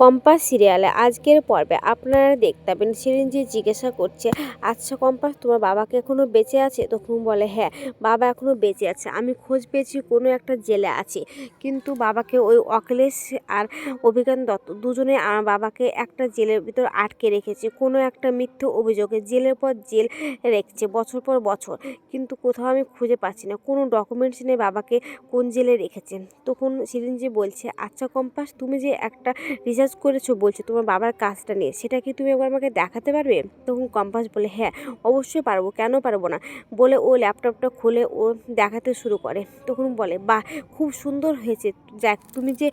Compass সিরিয়ালে আজকের পর্বে আপনারা দেখতে পাবেন সিরিঞ্জি জিজ্ঞাসা করছে আচ্ছা কম্পাস তোমার বাবাকে এখনও বেঁচে আছে? তখন বলে হ্যাঁ বাবা এখনও বেঁচে আছে। আমি খোঁজ পেয়েছি, কোনো একটা জেলে আছে। কিন্তু বাবাকে ওই অখিলেশ আর অভিজ্ঞান দত্ত দুজনে আমার বাবাকে একটা জেলের ভিতর আটকে রেখেছে। কোনো একটা মিথ্যে অভিযোগে জেলের পর জেল রেখেছে, বছর পর বছর। কিন্তু কোথাও আমি খুঁজে পাচ্ছি না। কোনো ডকুমেন্টস নেই বাবাকে কোন জেলে রেখেছেন তখন সিরিঞ্জি বলছে আচ্ছা কম্পাস তুমি যে একটা রিসার্চ করেছ বলছো, তোমার বাবার কাজটা নিয়ে, সেটা কি তুমি একবার আমাকে দেখাতে পারবে? তখন কম্পাস বলে হ্যাঁ অবশ্যই পারব, কেন পারব না? বলে ও ল্যাপটপটা খুলে ও দেখাতে শুরু করে। তখন বলে বা খুব সুন্দর হয়েছে। যাক, তুমি যে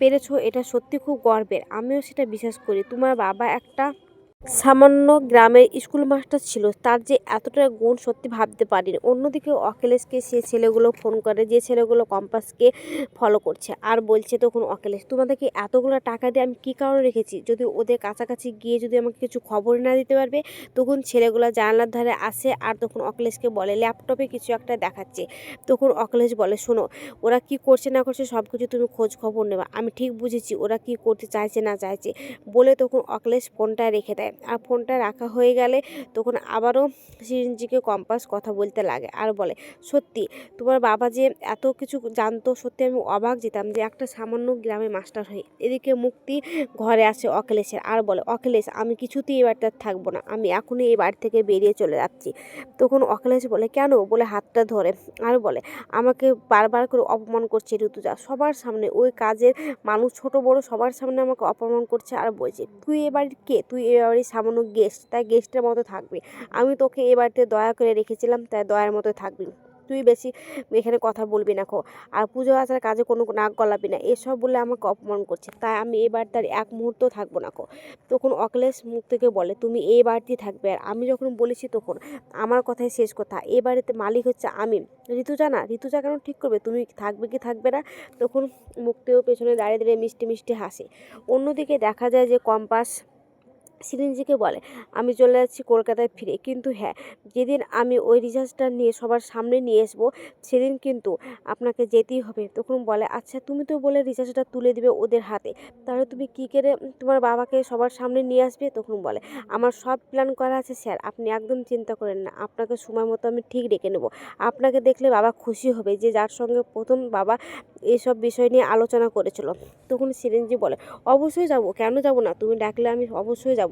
পেরেছ, এটা সত্যি খুব গর্বের। আমিও সেটা বিশ্বাস করি। তোমার বাবা একটা সামান্য গ্রামের স্কুল মাস্টার ছিল, তার যে এতটা গুণ সত্যি ভাবতে পারিনি। অন্যদিকে অখিলেশকে সে ছেলেগুলো ফোন করে, যে ছেলেগুলো কম্পাসকে ফলো করছে আর বলছে তখন অখিলেশ, তোমাদেরকে এতগুলো টাকা দিয়ে আমি কী কারণে রেখেছি? যদি ওদের কাছাকাছি গিয়ে যদি আমাকে কিছু খবর না দিতে পারবে, তখন ছেলেগুলো জানলার ধারে আসে আর তখন অখিলেশকে বলে, ল্যাপটপে কিছু একটা দেখাচ্ছে। তখন অখিলেশ বলে, শোনো, ওরা কি করছে না করছে সব কিছু তুমি খোঁজ খবর নেবা। আমি ঠিক বুঝেছি, ওরা কি করতে চাইছে না চাইছে। বলে তখন অখিলেশ ফোনটা রেখে দেয়। আর ফোনটা রাখা হয়ে গেলে তখন আবারও সিরিঞ্জিকে কম্পাস কথা বলতে লাগে আর বলে, সত্যি, তোমার বাবা যে এত কিছু জানতো, সত্যি আমি অবাক যেতাম যে একটা সামান্য গ্রামে মাস্টার হয়ে এদিকে মুক্তি ঘরে আসে অখিলেশের। আর বলে, অখিলেশ, আমি কিছুতেই এই বাড়িতে থাকব না। আমি এখনই এই বাড়ি থেকে বেরিয়ে চলে যাচ্ছি। তখন অখিলেশ বলে, কেন? বলে, হাতটা ধরে। আর বলে, আমাকে বারবার করে অপমান করছে ঋতুজা। সবার সামনে ওই কাজের মানুষ, ছোট বড় সবার সামনে আমাকে অপমান করছে আর বলছে, তুই এ বাড়ির কে? তুই এ বাড়ির সামান্য গেস্ট তাই গেস্টের মতো থাকবি। আমি তোকে এ বাড়িতে দয়া করে রেখেছিলাম, তাই দয়ার মতো থাকবি। তুই বেশি এখানে কথা বলবি না, খো। আর পুজো আচার কাজে কোনো নাক গলাবি না, এসব বলে আমাকে অপমান করছে তাই আমি এই বাড়িতে আর এক মুহূর্ত থাকব না, খো। তখন অখিলেশ মুখ থেকে বলে, তুমি এই বাড়িতেই থাকবে। আর আমি যখন বলেছি তখন আমার কথাই শেষ কথা এই বাড়িতে মালিক হচ্ছে আমি। ঋতুজা না, ঋতুজা কেন ঠিক করবে? তুমি থাকবে কি থাকবে না? তখন মুক্তিও পেছনে দাঁড়িয়ে দাঁড়িয়ে মিষ্টি মিষ্টি হাসে। অন্যদিকে দেখা যায় যে কম্পাস সিরিঞ্জিকে বলে, আমি চলে যাচ্ছি কলকাতায় ফিরে। কিন্তু হ্যাঁ যেদিন আমি ওই রিচার্জটা নিয়ে সবার সামনে নিয়ে আসব, সেদিন কিন্তু আপনাকে যেতেই হবে। তখন বলে আচ্ছা তুমি তো বলে রিচার্জটা তুলে দিবে ওদের হাতে। তাহলে তুমি কী করে তোমার বাবাকে সবার সামনে নিয়ে আসবে? তখন বলে, আমার সব প্ল্যান করা আছে স্যার। আপনি একদম চিন্তা করেন না। আপনাকে সময় মতো আমি ঠিক ডেকে নেব। আপনাকে দেখলে বাবা খুশি হবে যে যার সঙ্গে প্রথম বাবা এসব বিষয় নিয়ে আলোচনা করেছিল। তখন সিরিঞ্জি বলে, অবশ্যই যাব। কেন যাব না? তুমি ডাকলে আমি অবশ্যই যাব।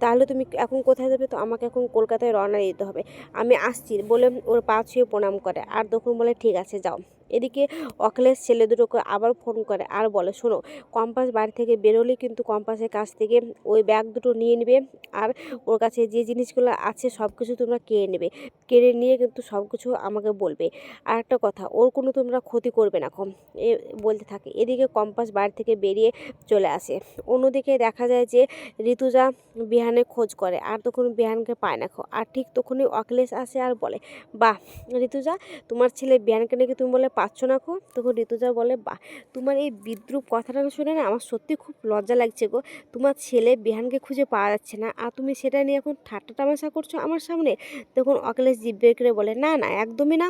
তাহলে তুমি এখন কোথায় যাবে? তো আমাকে এখন কলকাতায় রওনা দিতে হবে। আমি আসছি। বলে ওর পা ছুঁয়ে প্রণাম করে। আর তখন বলে, ঠিক আছে, যাও। এদিকে অখিলেশ ছেলে দুটোকে আবার ফোন করে আর বলে, শোনো, কম্পাস বাড়ি থেকে বেরোলে কিন্তু কম্পাসের কাছ থেকে ওই ব্যাগ দুটো নিয়ে নেবে আর ওর কাছে যে জিনিসগুলো আছে সব কিছু তোমরা কেড়ে নেবে। কেড়ে নিয়ে কিন্তু সব কিছু আমাকে বলবে। আর একটা কথা, ওর কোনো তোমরা ক্ষতি করবে না কম এ বলতে থাকে। এদিকে কম্পাস বাড়ি থেকে বেরিয়ে চলে আসে। অন্যদিকে দেখা যায় যে ঋতুজা বিহানে খোঁজ করে, আর তখন বিহানকে পায় না খো। আর ঠিক তখনই অখিলেশ আসে আর বলে, বাহ, ঋতুজা, তোমার ছেলে বিহানকে নাকি তুমি বলে পাচ্ছ না খো তখন ঋতুজা বলে বা তোমার এই বিদ্রুপ কথাটা শুনে না আমার সত্যি খুব লজ্জা লাগছে গো। তোমার ছেলে বিহানকে খুঁজে পাওয়া যাচ্ছে না। আর তুমি সেটা নিয়ে এখন ঠাট্টা তামাশা করছ আমার সামনে? তখন অখিলেশ বের করে বলে, না না, একদমই না।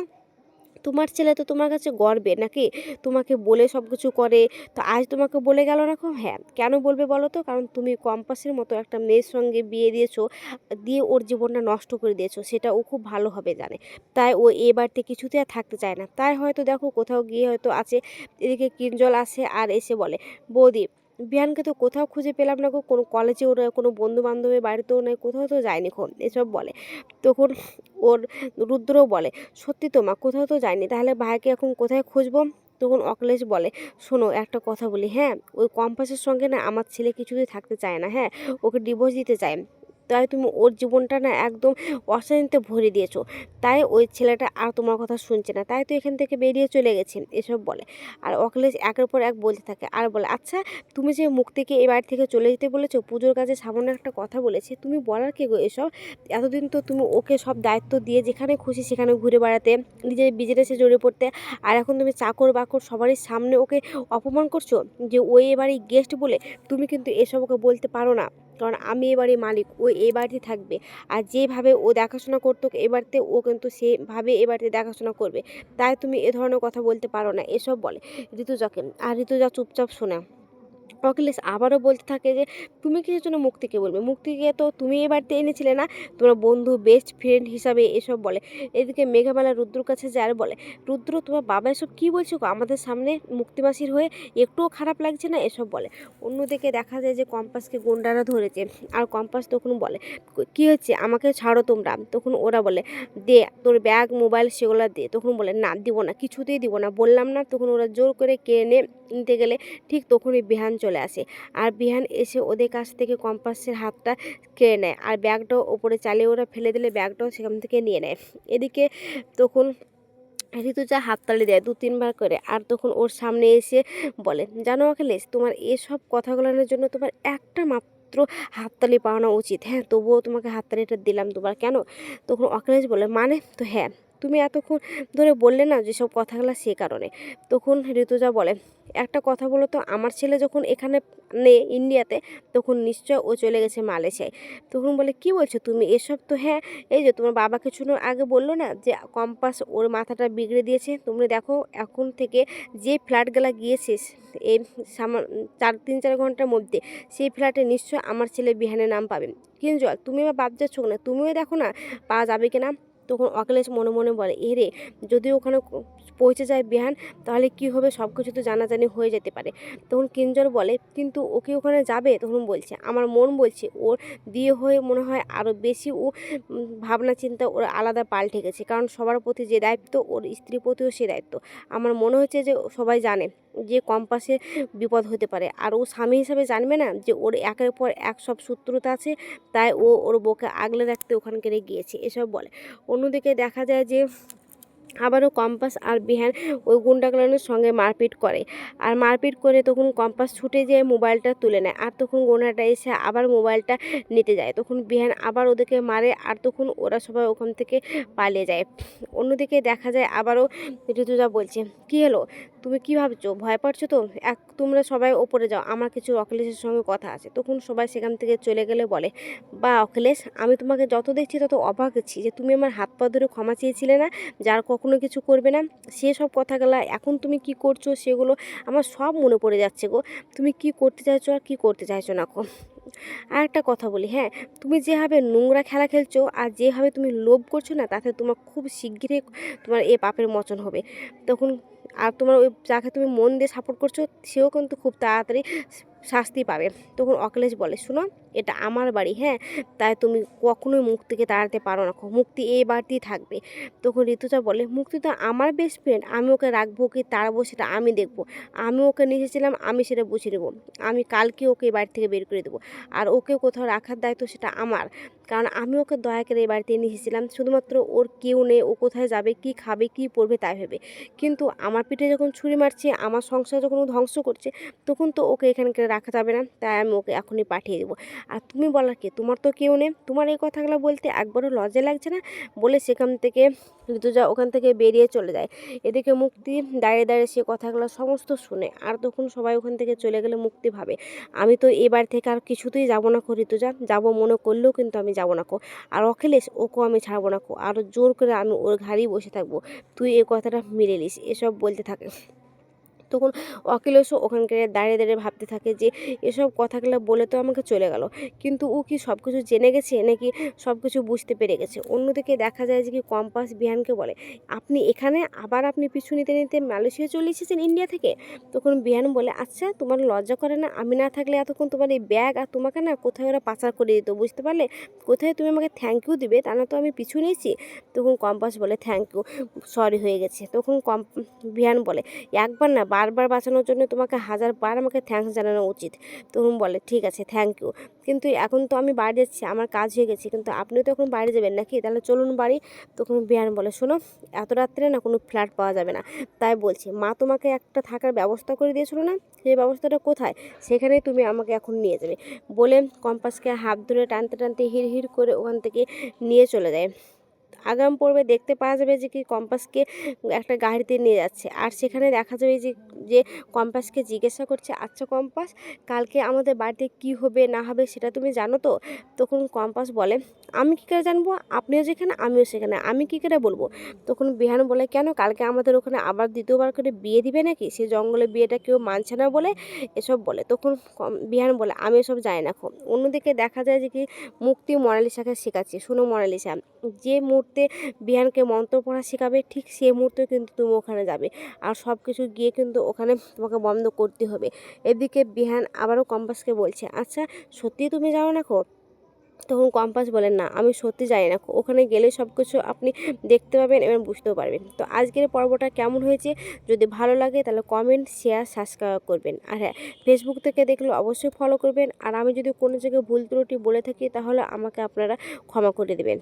তোমার ছেলে তো তোমার কাছে গর্বে, নাকি? তোমাকে বলে সব কিছু করে, তো আজ তোমাকে বলে গেল না হ্যাঁ কেন বলবে বলো তো? কারণ তুমি কম্পাসের মতো একটা মেয়ের সঙ্গে বিয়ে দিয়েছ, দিয়ে ওর জীবনটা নষ্ট করে দিয়েছ, সেটা ও খুব ভালোভাবে জানে। তাই ও এ বাড়িতে কিছুতে আর থাকতে চায় না। তাই হয়তো দেখো কোথাও গিয়ে হয়তো আছে, এদিকে কিঞ্জল আসে আর এসে বলে, বৌদি বিহানকে তো কোথাও খুঁজে পেলাম না কোনো কলেজেও নয়, কোনো বন্ধু বান্ধবের বাড়িতেও নয়, কোথাও তো যায়নি খন, এসব বলে। তখন ওর রুদ্রও বলে, সত্যি তো মা, কোথাও তো যায়নি, তাহলে ভাইকে এখন কোথায় খুঁজবো? তখন অখিলেশ বলে, শোনো, একটা কথা বলি হ্যাঁ? ওই কম্পাসের সঙ্গে না আমার ছেলে কিছুতেই থাকতে চায় না হ্যাঁ? ওকে ডিভোর্স দিতে চায়। তাই তুমি ওর জীবনটা না একদম অশান্তিতে ভরে দিয়েছ। তাই ওই ছেলেটা আর তোমার কথা শুনছে না। তাই তো এখান থেকে বেরিয়ে চলে গেছে এসব বলে। আর অখিলেশ একের পর এক বলতে থাকে, আর বলে আচ্ছা তুমি যে মুক্তিকে এই বাড়ি থেকে চলে যেতে বলেছ, পুজোর কাছে সামান্য একটা কথা বলেছে, তুমি বলার কে গো এসব? এতদিন তো তুমি ওকে সব দায়িত্ব দিয়ে যেখানে খুশি সেখানে ঘুরে বেড়াতে, নিজের বিজনেসে জড়িয়ে পড়তে, আর এখন তুমি চাকর বাকর সবারই সামনে ওকে অপমান করছ যে ওই এবারে গেস্ট বলে, তুমি কিন্তু এসব ওকে বলতে পারো না। কারণ আমি এবারে মালিক, ও এ বাড়িতে থাকবে। আর যেভাবে ও দেখাশোনা করতো এ বাড়িতে ও কিন্তু সেভাবে এ বাড়িতে দেখাশোনা করবে। তাই তুমি এ ধরনের কথা বলতে পারো না, এসব বলে। ঋতুজাকে, আর ঋতুজা চুপচাপ শোনে। অখিলেশ আবারও বলতে থাকে যে, তুমি কিসের জন্য মুক্তিকে বলবে? মুক্তিকে তো তুমি এ বাড়িতে এনেছিলে না, তোমার বন্ধু বেস্ট ফ্রেন্ড হিসাবে এসব বলে। এদিকে মেঘামালা রুদ্রর কাছে যায় আর বলে, রুদ্র, তোমার বাবা এসব কী বলছো? আমাদের সামনে মুক্তিবাসীর হয়ে একটুও খারাপ লাগছে না? এসব বলে। অন্যদিকে দেখা যায় যে, কম্পাসকে গুন্ডারা ধরেছে আর কম্পাস তখন বলে, কী হচ্ছে? আমাকে ছাড়ো তোমরা। তখন ওরা বলে, দে, তোর ব্যাগ মোবাইল সেগুলো দে। তখন বলে, না, দিব না, কিছুতেই দিব না। বললাম না, তখন ওরা জোর করে কেড়ে নিতে গেলে ঠিক তখনই বিহান চলে আসে। আর বিহান এসে ওদের কাছ থেকে কম্পাসের হাতটা কেড়ে নেয় আর ব্যাগটাও ওপরে চালিয়ে ওরা ফেলে দিলে ব্যাগটাও সেখান থেকে নিয়ে নেয়। এদিকে তখন ঋতুজা হাততালি দেয় দু তিনবার করে আর তখন ওর সামনে এসে বলে, জানো অখিলেশ, তোমার এসব কথাগুলোর জন্য তোমার একটা মাত্র হাততালি পাওয়ানো উচিত। হ্যাঁ তবুও তোমাকে হাততালিটা দিলাম দুবার। কেন? তখন অখিলেশ বলে মানে? তো হ্যাঁ তুমি এতক্ষণ ধরে বললে না যেসব কথাগুলো সে কারণে। তখন ঋতুজা বলে, একটা কথা বলো তো, আমার ছেলে যখন এখানে নেই ইন্ডিয়াতে, তখন নিশ্চয় ও চলে গেছে মালয়েশিয়ায়। তখন বলে, কি বলছো তুমি? এসব তো হ্যাঁ এই যে তোমার বাবা কিছু আগে বলল না যে কম্পাস ওর মাথাটা বিগড়ে দিয়েছে? তুমি দেখো, এখন থেকে যে ফ্ল্যাটগুলো গিয়েছে, এই চার, তিন, চার ঘণ্টার মধ্যে, সেই ফ্ল্যাটে নিশ্চয় আমার ছেলে বিহানের নাম পাবেন কিন্তু তুমি এবার বাদ যাচ্ছ না তুমিও দেখো না, পাওয়া যাবে কিনা? তখন অখিলেশ মনে মনে বলে এ রে যদি ওখানে পৌঁছে যায় বিহান, তাহলে কি হবে? সব কিছু তো জানাজানি হয়ে যেতে পারে। তখন কিঞ্জর বলে, কিন্তু ওকে ওখানে যাবে? তখন বলছে, আমার মন বলছে, ওর বিয়ে হয়ে মনে হয় আরও বেশি ও ভাবনা চিন্তা ওর আলাদা পাল্টে গেছে কারণ সবার প্রতি যে দায়িত্ব, ওর স্ত্রীর প্রতিও সে দায়িত্ব। আমার মনে হচ্ছে যে সবাই জানে। যে কম্পাসে বিপদ হতে পারে। আর ও স্বামী হিসাবে জানবে না যে ওর একের পর এক সব শত্রুতা আছে, তাই ও ওর বউকে আগলে রাখতে ওখানকারে গিয়েছে, এসব বলে। অন্যদিকে দেখা যায় যে আবারও কম্পাস আর বিহান ওই গুন্ডাগুলোর সঙ্গে মারপিট করে। আর মারপিট করে তখন কম্পাস ছুটে যেয়ে মোবাইলটা তুলে নেয়, আর তখন গোনাটা এসে আবার মোবাইলটা নিতে যায়। তখন বিহান আবার ওদেরকে মারে, আর তখন ওরা সবাই ওখান থেকে পালিয়ে যায়। অন্যদিকে দেখা যায় আবারও ঋতুজা বলছে, কি হলো? তুমি কি ভাবছ? ভয় পাচ্ছো তো? এক, তোমরা সবাই ওপরে যাও। আমার কিছু অখিলেশের সঙ্গে কথা আছে। তখন সবাই সেখান থেকে চলে গেলে বলে, বা, অখিলেশ, আমি তোমাকে যত দেখছি তত অবাক হচ্ছি যে তুমি আমার হাত পা ধরে ক্ষমা চেয়েছিলে না, যার কখনো কিছু করবে না। সে সেসব কথাগুলো, এখন তুমি কি করছ সেগুলো আমার সব মনে পড়ে যাচ্ছে গো। তুমি কি করতে চাইছো আর কি করতে চাইছো না গো? আর একটা কথা বলি হ্যাঁ? তুমি যেভাবে নোংরা খেলা খেলছো আর যেভাবে তুমি লোভ করছ না, তাতে তোমার খুব শিগগিরই তোমার এ পাপের মোচন হবে। তখন আর তোমার ওই যাকে তুমি মন দিয়ে সাপোর্ট করছ, সেও কিন্তু খুব তাড়াতাড়ি শাস্তি পাবে। তখন অখিলেশ বলে, শুনো এটা আমার বাড়ি হ্যাঁ? তাই তুমি কখনোই মুক্তিকে তাড়াতে পারো না। মুক্তি এই বাড়িতেই থাকবে। তখন ঋতুজা বলে, মুক্তি তো আমার বেস্ট ফ্রেন্ড আমি ওকে রাখব কি তাড়াবো, সেটা আমি দেখব। আমি ওকে নিয়ে এসেছিলাম, আমি সেটা বুঝে নেব। আমি কালকে ওকে এই বাড়ি থেকে বের করে দেবো। আর ওকে কোথাও রাখার দায়িত্ব সেটা আমার। কারণ আমি ওকে দয়া করে এই বাড়িতে নিয়ে এসেছিলাম, শুধুমাত্র ওর কেউ নেই, ও কোথায় যাবে, কি খাবে, কি পড়বে তাই ভেবে। কিন্তু আমার পিঠে যখন ছুরি মারছে, আমার সংসার যখন ধ্বংস করছে, তখন তো ওকে এখানকার রাখা যাবে না, তাই আমি ওকে এখনই পাঠিয়ে দেবো। আর তুমি বলার কে? তোমার তো কেউ নেই। তোমার এই কথাগুলো বলতে একবারও লজ্জা লাগছে না? বলে সেখান থেকে ঋতুজা ওখান থেকে বেরিয়ে চলে যায়। এদিকে মুক্তি দাঁড়িয়ে দাঁড়িয়ে সে কথাগুলো সমস্ত শুনে, আর তখন সবাই ওখান থেকে চলে গেলে মুক্তি ভাবে। আমি তো এবার থেকে আর কিছুতেই যাব না কো ঋতুজা। যাব মনে করলেও কিন্তু আমি যাব না কো। আর অখিলেশ ওকেও আমি ছাড়বো না কো। আরও জোর করে আমি ওর ঘাড়েই বসে থাকব। তুই এই কথাটা মিলে নিস, এসব বলতে থাকে। তখন অখিলেশও ওখানকার দাঁড়িয়ে দাঁড়িয়ে ভাবতে থাকে যে এসব কথাগুলো বলে তো আমাকে চলে গেল। কিন্তু ও কি সব কিছু জেনে গেছে নাকি সব কিছু বুঝতে পেরে গেছে? অন্যদিকে দেখা যায় যে কি কম্পাস বিহানকে বলে, আপনি এখানে আবার আপনি পিছু নিতে নিতে মালয়েশিয়া চলে এসেছেন ইন্ডিয়া থেকে? তখন বিহান বলে আচ্ছা তোমার লজ্জা করে না, আমি না থাকলে এতক্ষণ তোমার এই ব্যাগ আর তোমাকে না কোথায় ওরা পাচার করে দিত, বুঝতে পারলে? কোথায় তুমি আমাকে থ্যাংক ইউ দিবে? তা না তো আমি পিছু নিয়েছি। তখন কম্পাস বলে থ্যাংক ইউ সরি হয়ে গেছে। তখন কম বিহান বলে, একবার না বারবার বাঁচানোর জন্য তোমাকে হাজার বার আমাকে থ্যাঙ্কস জানানো উচিত। তখন বলে, ঠিক আছে থ্যাংক ইউ কিন্তু এখন তো আমি বাড়ি যাচ্ছি, আমার কাজ হয়ে গেছে, কিন্তু আপনিও তো এখন বাইরে যাবেন নাকি? তাহলে চলুন বাড়ি। তখন বিহান বলে, শোনো, এত রাত্রে না কোনো ফ্ল্যাট পাওয়া যাবে না। তাই বলছি, মা তোমাকে একটা থাকার ব্যবস্থা করে দিয়েছিল না? সেই ব্যবস্থাটা কোথায়? সেখানেই তুমি আমাকে এখন নিয়ে যাবে। বলে কম্পাসকে হাত ধরে টানতে টানতে হির হির করে ওখান থেকে নিয়ে চলে যায়। আগাম পর্বে দেখতে পাওয়া যাবে যে কি কম্পাসকে একটা গাড়িতে নিয়ে যাচ্ছে। আর সেখানে দেখা যাবে যে যে কম্পাসকে জিজ্ঞাসা করছে আচ্ছা কম্পাস, কালকে আমাদের বাড়িতে কি হবে, না হবে সেটা তুমি জানো তো? তখন কম্পাস বলে, আমি কী করে জানব? আপনিও যেখানে, আমিও সেখানে। আমি কী করে বলব? তখন বিহান বলে, কেন? কালকে আমাদের ওখানে আবার দ্বিতীয়বার করে বিয়ে দিবে নাকি? সে জঙ্গলে বিয়েটা কেউ মানছে না বলে এসব বলে। তখন বিহান বলে, আমি এসব জানি না অন্যদিকে দেখা যায় যে কি মুক্তি মনালিসাকে শেখাচ্ছে শোনো মনালিসা। যে মুহূর্তে বিহানকে মন্ত্র পড়া শেখাবে, ঠিক সেই মুহূর্তে কিন্তু তুমি ওখানে যাবে। আর সব কিছু গিয়ে কিন্তু ওখানে তোমাকে বন্ধ করতে হবে। এদিকে বিহান আবারও কম্পাসকে বলছে আচ্ছা সত্যি তুমি যাও না তখন কম্পাস বলেন, না, আমি সত্যি যাই না ওখানে গেলে সব কিছু আপনি দেখতে পাবেন এবং বুঝতেও পারবেন। তো আজকের পর্বটা কেমন হয়েছে? যদি ভালো লাগে তাহলে কমেন্ট শেয়ার সাবস্ক্রাইব করবেন। আর হ্যাঁ ফেসবুক থেকে দেখলে অবশ্যই ফলো করবেন। আর আমি যদি কোনো জায়গায় ভুল ত্রুটি বলে থাকি তাহলে আমাকে আপনারা ক্ষমা করে দেবেন।